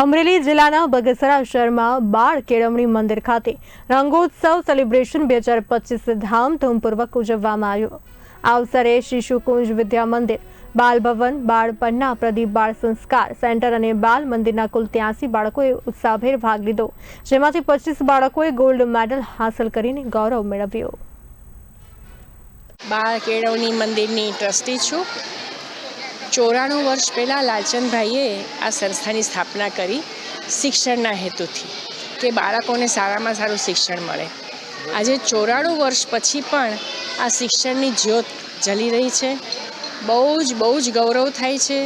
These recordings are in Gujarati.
અમરેલી જિલ્લાના બગસરા શહેરમાં બાળ કેળવણી મંદિર ખાતે રંગોત્સવ સેલિબ્રેશન બે હજાર પચીસ ધામધૂમપૂર્વક ઉજવવામાં આવ્યો. આ અવસરે શિશુકુંજ વિદ્યા મંદિર, બાલ ભવન, બાળ પન્ના, પ્રદીપ બાળ સંસ્કાર સેન્ટર અને બાલ મંદિરના કુલ ત્યાસી બાળકોએ ઉત્સાહભેર ભાગ લીધો, જેમાંથી પચીસ બાળકોએ ગોલ્ડ મેડલ હાંસલ કરીને ગૌરવ મેળવ્યો. બાળ કેળવણી મંદિરની ટ્રસ્ટી છું. ચોરાણું વર્ષ પહેલાં લાલચંદભાઈએ આ સંસ્થાની સ્થાપના કરી શિક્ષણના હેતુથી કે બાળકોને સારામાં સારું શિક્ષણ મળે. આજે ચોરાણું વર્ષ પછી પણ આ શિક્ષણની જ્યોત જલી રહી છે. બહુ જ બહુ જ ગૌરવ થાય છે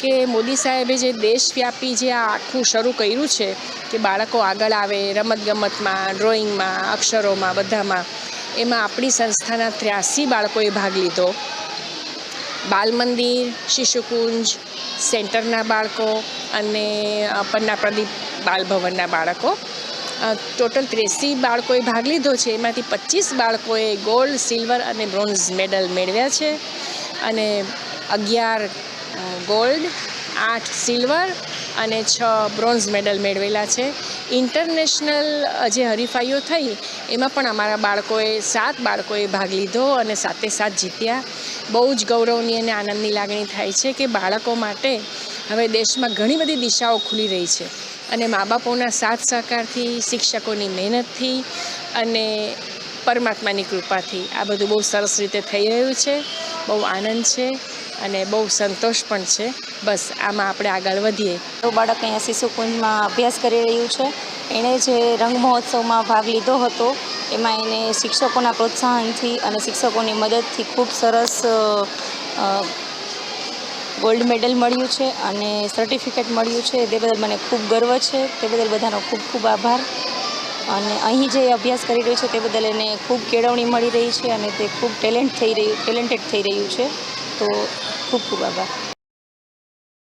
કે મોદી સાહેબે જે દેશવ્યાપી જે આ આખું શરૂ કર્યું છે કે બાળકો આગળ આવે રમતગમતમાં ડ્રોઈંગમાં અક્ષરોમાં, બધામાં, એમાં આપણી સંસ્થાના ત્ર્યાસી બાળકોએ ભાગ લીધો. બાલ મંદિર શિશુકુંજ, સેન્ટરના બાળકો અને પન્ના પ્રદીપ બાલભવનના બાળકો. ટોટલ ત્રેસી બાળકોએ ભાગ લીધો છે. એમાંથી પચીસ બાળકોએ ગોલ્ડ, સિલ્વર અને બ્રોન્ઝ મેડલ મેળવ્યા છે. અને અગિયાર ગોલ્ડ, આઠ સિલ્વર અને છ બ્રોન્ઝ મેડલ મેળવેલા છે. ઇન્ટરનેશનલ જે હરીફાઈઓ થઈ, એમાં પણ અમારા બાળકોએ સાત બાળકોએ ભાગ લીધો અને સાતે સાત જીત્યા. બહુ જ ગૌરવની અને આનંદની લાગણી થાય છે કે બાળકો માટે હવે દેશમાં ઘણી બધી દિશાઓ ખુલી રહી છે. અને મા બાપોના સાથ સહકારથી, શિક્ષકોની મહેનતથી અને પરમાત્માની કૃપાથી આ બધું બહુ સરસ રીતે થઈ રહ્યું છે. બહુ આનંદ છે. અને બહુ સંતોષ પણ છે. બસ, આમાં આપણે આગળ વધીએ. તો બાળક અહીંયા શિશુકુંજમાં અભ્યાસ કરી રહ્યું છે. એણે જે રંગ મહોત્સવમાં ભાગ લીધો હતો, એમાં એને શિક્ષકોના પ્રોત્સાહનથી અને શિક્ષકોની મદદથી ખૂબ સરસ ગોલ્ડ મેડલ મળ્યું છે અને સર્ટિફિકેટ મળ્યું છે. તે બદલ મને ખૂબ ગર્વ છે. તે બદલ બધાનો ખૂબ ખૂબ આભાર. અને અહીં જે અભ્યાસ કરી રહ્યો છે, તે બદલ એને ખૂબ કેળવણી મળી રહી છે અને તે ખૂબ ટેલેન્ટ થઈ રહ્યું ટેલેન્ટેડ થઈ રહ્યું છે. તો ખૂબ ખૂબ આભાર